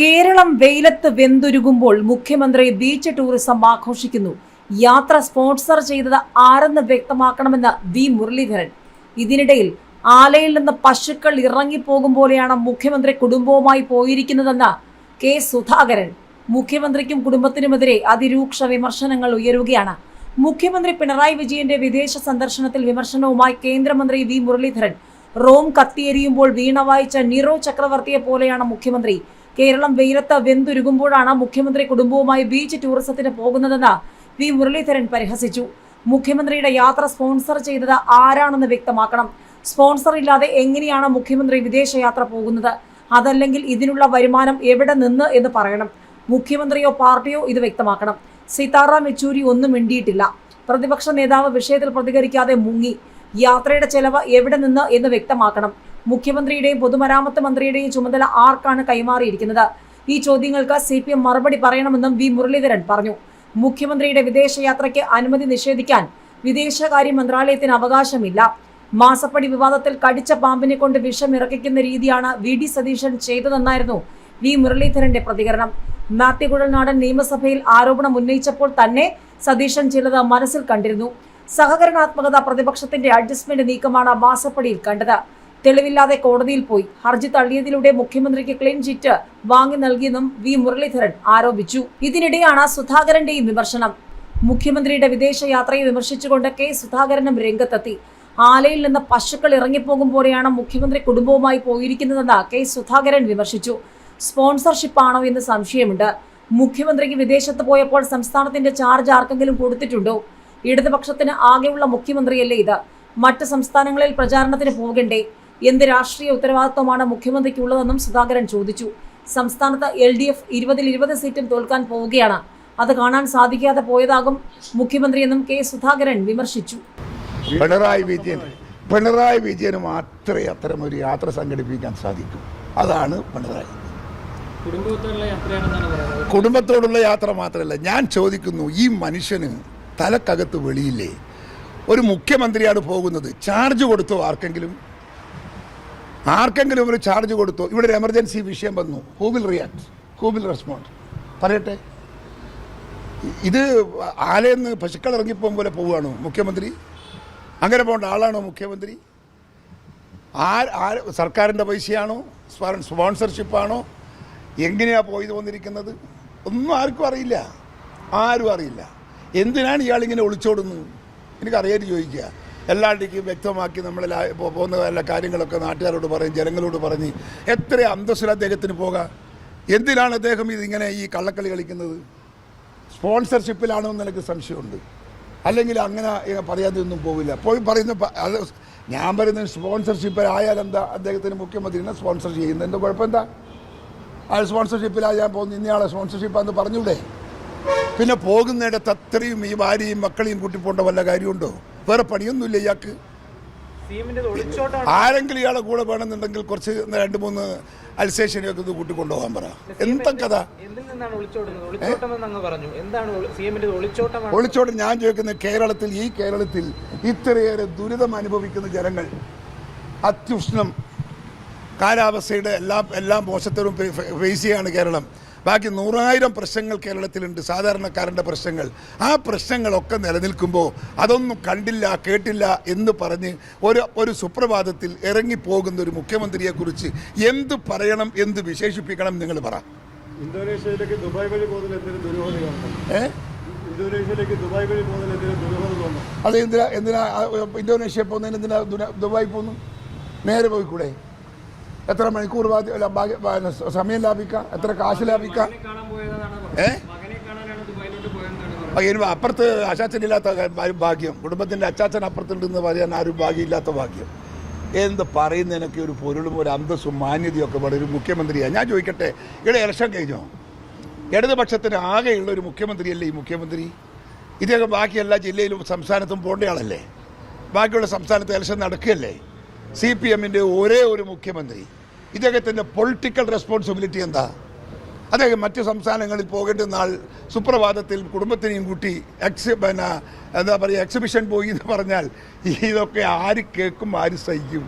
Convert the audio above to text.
കേരളം വെയിലത്ത് വെന്തുരുകുമ്പോൾ മുഖ്യമന്ത്രി beach tourism ആഘോഷിക്കുന്നു. യാത്ര സ്പോൺസർ ചെയ്തത് ആരെന്ന് വ്യക്തമാക്കണമെന്ന് വി മുരളീധരൻ. ഇതിനിടയിൽ ആലയിൽ നിന്ന് പശുക്കൾ ഇറങ്ങിപ്പോകും പോലെയാണ് മുഖ്യമന്ത്രി കുടുംബവുമായി പോയിരിക്കുന്നതെന്ന് കെ സുധാകരൻ. മുഖ്യമന്ത്രിക്കും കുടുംബത്തിനുമെതിരെ അതിരൂക്ഷ വിമർശനങ്ങൾ ഉയരുകയാണ്. മുഖ്യമന്ത്രി പിണറായി വിജയന്റെ വിദേശ സന്ദർശനത്തിൽ വിമർശനവുമായി കേന്ദ്രമന്ത്രി വി മുരളീധരൻ. റോം കത്തിയെരിയുമ്പോൾ വീണ വായിച്ച നിറോ ചക്രവർത്തിയെ പോലെയാണ് മുഖ്യമന്ത്രി കേരളം വെയിലത്ത് വെന്തുരുകുമ്പോഴാണ് മുഖ്യമന്ത്രി കുടുംബവുമായി ബീച്ച് ടൂറിസത്തിന് പോകുന്നതെന്ന് വി മുരളീധരൻ പരിഹസിച്ചു. മുഖ്യമന്ത്രിയുടെ യാത്ര സ്പോൺസർ ചെയ്തത് ആരാണെന്ന് വ്യക്തമാക്കണം. സ്പോൺസർ ഇല്ലാതെ എങ്ങനെയാണ് മുഖ്യമന്ത്രി വിദേശയാത്ര പോകുന്നത്? അതല്ലെങ്കിൽ ഇതിനുള്ള വരുമാനം എവിടെ നിന്ന് എന്ന് പറയണം. മുഖ്യമന്ത്രിയോ പാർട്ടിയോ ഇത് വ്യക്തമാക്കണം. സീതാറാം യെച്ചൂരി ഒന്നും മിണ്ടിയിട്ടില്ല. പ്രതിപക്ഷ നേതാവ് വിഷയത്തിൽ പ്രതികരിക്കാതെ മുങ്ങി. യാത്രയുടെ ചെലവ് എവിടെ നിന്ന് എന്ന് വ്യക്തമാക്കണം. മുഖ്യമന്ത്രിയുടെയും പൊതുമരാമത്ത് മന്ത്രിയുടെയും ചുമതല ആർക്കാണ് കൈമാറിയിരിക്കുന്നത്? ഈ ചോദ്യങ്ങൾക്ക് സി പി എം മറുപടി പറയണമെന്നും വി മുരളീധരൻ പറഞ്ഞു. മുഖ്യമന്ത്രിയുടെ വിദേശയാത്രയ്ക്ക് അനുമതി നിഷേധിക്കാൻ വിദേശകാര്യ മന്ത്രാലയത്തിന് അവകാശമില്ല. മാസപ്പടി വിവാദത്തിൽ കടിച്ച പാമ്പിനെ കൊണ്ട് വിഷം ഇറക്കിക്കുന്ന രീതിയാണ് വി ഡി സതീശൻ ചെയ്തതെന്നായിരുന്നു വി മുരളീധരന്റെ പ്രതികരണം. മാത്യു കുഴൽനാടൻ നിയമസഭയിൽ ആരോപണം ഉന്നയിച്ചപ്പോൾ തന്നെ സതീശൻ ചിലത് മനസ്സിൽ കണ്ടിരുന്നു. സഹകരണാത്മകത പ്രതിപക്ഷത്തിന്റെ അഡ്ജസ്റ്റ്മെന്റ് നീക്കമാണ് മാസപ്പടിയിൽ കണ്ടത്. തെളിവില്ലാതെ കോടതിയിൽ പോയി. ഹർജി തള്ളിയതിലൂടെ മുഖ്യമന്ത്രിക്ക് ക്ലീൻ ചിറ്റ് വാങ്ങി നൽകിയെന്നും വി മുരളീധരൻ ആരോപിച്ചു. ഇതിനിടെയാണ് സുധാകരന്റെയും വിമർശനം. മുഖ്യമന്ത്രിയുടെ വിദേശയാത്രയെ വിമർശിച്ചുകൊണ്ട് കെ സുധാകരനും രംഗത്തെത്തി. ആലയിൽ നിന്ന് പശുക്കൾ ഇറങ്ങിപ്പോകുമ്പോഴെയാണ് മുഖ്യമന്ത്രി കുടുംബവുമായി പോയിരിക്കുന്നതെന്ന് കെ സുധാകരൻ വിമർശിച്ചു. സ്പോൺസർഷിപ്പ് ആണോ എന്ന് സംശയമുണ്ട്. മുഖ്യമന്ത്രിക്ക് വിദേശത്ത് പോയപ്പോൾ സംസ്ഥാനത്തിന്റെ ചാർജ് ആർക്കെങ്കിലും കൊടുത്തിട്ടുണ്ടോ? ഇടതുപക്ഷത്തിന് ആകെയുള്ള മുഖ്യമന്ത്രിയല്ലേ ഇത്? മറ്റ് സംസ്ഥാനങ്ങളിൽ പ്രചാരണത്തിന് പോകണ്ടേ? എന്ത് രാഷ്ട്രീയ ഉത്തരവാദിത്വമാണ് മുഖ്യമന്ത്രിക്കുള്ളതെന്നും സുധാകരൻ ചോദിച്ചു. സംസ്ഥാനത്ത് എൽ ഡി എഫ് ഇരുപതിൽ ഇരുപത് സീറ്റും തോൽക്കാൻ പോവുകയാണ്. അത് കാണാൻ സാധിക്കാതെ പോയതാകും മുഖ്യമന്ത്രിയെന്നും കെ സുധാകരൻ വിമർശിച്ചു. പിണറായി വിജയൻ പിണറായി വിജയന് മാത്രമേ അത്തരം ഒരു യാത്ര സംഘടിപ്പിക്കാൻ സാധിക്കൂ. അതാണ് പിണറായി കുടുംബത്തോടുള്ള യാത്രയാണെന്നാണ് പറയുന്നത്. കുടുംബത്തോടുള്ള യാത്ര മാത്രമല്ല ഞാൻ ചോദിക്കുന്നു ഈ മനുഷ്യന് തലക്കകത്ത് വെളിയില്ലേ? ഒരു മുഖ്യമന്ത്രിയാണ് പോകുന്നത് ചാർജ് കൊടുത്തു ആർക്കെങ്കിലും? ആർക്കെങ്കിലും ഒരു ചാർജ് കൊടുത്തു? ഇവിടെ ഒരു എമർജൻസി വിഷയം വന്നു. Who will react who will respond പറയട്ടെ. ഇത് ആലയെന്ന് പശുക്കൾ ഇറങ്ങിപ്പോകും പോലെ പോവുകയാണോ മുഖ്യമന്ത്രി? അങ്ങനെ പോകേണ്ട ആളാണോ മുഖ്യമന്ത്രി? ആ ആര് സർക്കാരിന്റെ പൈസയാണോ? സ്പോൺ- സ്പോൺസർഷിപ്പാണോ? എങ്ങനെയാണ് പോയി വന്നിരിക്കുന്നത് ഒന്നും ആർക്കും അറിയില്ല. ആരും അറിയില്ല. എന്തിനാണ് ഇയാളിങ്ങനെ ഒളിച്ചോടുന്നത്? എനിക്കറിയാൻ ചോദിക്കുക. എല്ലാവരുടെയും വ്യക്തമാക്കി നമ്മൾ പോകുന്ന എല്ലാ കാര്യങ്ങളൊക്കെ നാട്ടുകാരോട് പറയും ജനങ്ങളോട് പറഞ്ഞ്. എത്ര അന്തസ്സിൽ അദ്ദേഹത്തിന് പോകാം? എന്തിനാണ് അദ്ദേഹം ഇതിങ്ങനെ ഈ കള്ളക്കളി കളിക്കുന്നത്? സ്പോൺസർഷിപ്പിലാണോ എന്ന് എനിക്ക് സംശയമുണ്ട്. അല്ലെങ്കിൽ അങ്ങനെ പറയാതെയൊന്നും പോവില്ല. പോയി പറയുന്ന അത് ഞാൻ പറയുന്ന സ്പോൺസർഷിപ്പിൽ എന്താ അദ്ദേഹത്തിന് മുഖ്യമന്ത്രിനെ സ്പോൺസർ ചെയ്യുന്നത്? എന്താ കുഴപ്പം എന്താ? ആ സ്പോൺസർഷിപ്പിലാ ഞാൻ പോകുന്നു ഇന്നയാളെ സ്പോൺസർഷിപ്പാന്ന് പറഞ്ഞൂടെ? പിന്നെ പോകുന്നിടത്ത് അത്രയും ഈ ഭാര്യയും മക്കളെയും കൂട്ടിപ്പോണ്ട വല്ല കാര്യമുണ്ടോ? വേറെ പണിയൊന്നുമില്ല ഇയാൾക്ക്. ആരെങ്കിലും ഇയാളെ കൂടെ വേണമെന്നുണ്ടെങ്കിൽ കുറച്ച് രണ്ട് മൂന്ന് അൽസേഷനെയൊക്കെ ഒന്ന് കൂട്ടിക്കൊണ്ടുപോകാൻ പറ. എന്താ കഥ. ഒളിച്ചോട്ടം ഞാൻ ചോദിക്കുന്നത് കേരളത്തിൽ ഈ കേരളത്തിൽ ഇത്രയേറെ ദുരിതം അനുഭവിക്കുന്ന ജനങ്ങൾ അത്യുഷ്ണം കാലാവസ്ഥയുടെ എല്ലാം എല്ലാം മോശത്തരും ഫേസ് ചെയ്യാണ് കേരളം. ബാക്കി നൂറായിരം പ്രശ്നങ്ങൾ കേരളത്തിലുണ്ട് സാധാരണക്കാരന്റെ പ്രശ്നങ്ങൾ. ആ പ്രശ്നങ്ങളൊക്കെ നിലനിൽക്കുമ്പോൾ അതൊന്നും കണ്ടില്ല കേട്ടില്ല എന്ന് പറഞ്ഞ് ഒരു ഒരു സുപ്രഭാതത്തിൽ ഇറങ്ങിപ്പോകുന്ന ഒരു മുഖ്യമന്ത്രിയെക്കുറിച്ച് എന്ത് പറയണം എന്ത് വിശേഷിപ്പിക്കണം നിങ്ങൾ പറ. ഇന്തോനേഷ്യയിലേക്ക് ദുബായ് വഴി പോകുന്നതിൽ എന്തെങ്കിലും ദുരൂഹതയുണ്ടോ ഏഹ് ഇന്തോനേഷ്യയിലേക്ക് ദുബായ് വഴി പോകുന്നതിൽ എന്തെങ്കിലും ദുരൂഹത തോന്നുന്നു? അത് എന്തിനാ എന്തിനാ ഇന്തോനേഷ്യ പോകുന്നതിന് എന്തിനാ ദുബായ് പോകുന്നു? നേരെ പോയിക്കൂടെ? എത്ര മണിക്കൂർ സമയം ലാഭിക്കാം? എത്ര കാശ് ലാഭിക്കാം? ഏ? ഇനി അപ്പുറത്ത് അച്ചാച്ചനില്ലാത്ത ഭാഗ്യം. കുടുംബത്തിന്റെ അച്ചാച്ചൻ അപ്പുറത്തുണ്ടെന്ന് പറയാൻ ആരും ഭാഗ്യമില്ലാത്ത ഭാഗ്യം. എന്ത് പറയുന്നതിനൊക്കെ ഒരു പൊരുളും ഒരു അന്തസ്സും മാന്യതയും ഒക്കെ വളരെ ഒരു മുഖ്യമന്ത്രിയാണ് ഞാൻ ചോദിക്കട്ടെ ഇവിടെ ഇലക്ഷൻ കഴിഞ്ഞോ? ഇടതുപക്ഷത്തിന് ആകെയുള്ള ഒരു മുഖ്യമന്ത്രിയല്ലേ ഈ മുഖ്യമന്ത്രി? ഇതൊക്കെ ബാക്കി എല്ലാ ജില്ലയിലും സംസ്ഥാനത്തും പോകേണ്ടയാളല്ലേ ബാക്കിയുള്ള സംസ്ഥാനത്ത് ഇലക്ഷൻ നടക്കുകയല്ലേ? സി പി എമ്മിന്റെ ഒരേ ഒരു മുഖ്യമന്ത്രി. ഇദ്ദേഹത്തിന്റെ പൊളിറ്റിക്കൽ റെസ്പോൺസിബിലിറ്റി എന്താ? അദ്ദേഹം മറ്റ് സംസ്ഥാനങ്ങളിൽ പോകേണ്ടുന്ന ആൾ സുപ്രഭാതത്തിൽ കുടുംബത്തിനെയും കൂട്ടി എക്സ് പിന്നെ എന്താ പറയുക എക്സിബിഷൻ പോയി എന്ന് പറഞ്ഞാൽ ഇതൊക്കെ ആര് കേൾക്കും ആര് സഹിക്കും?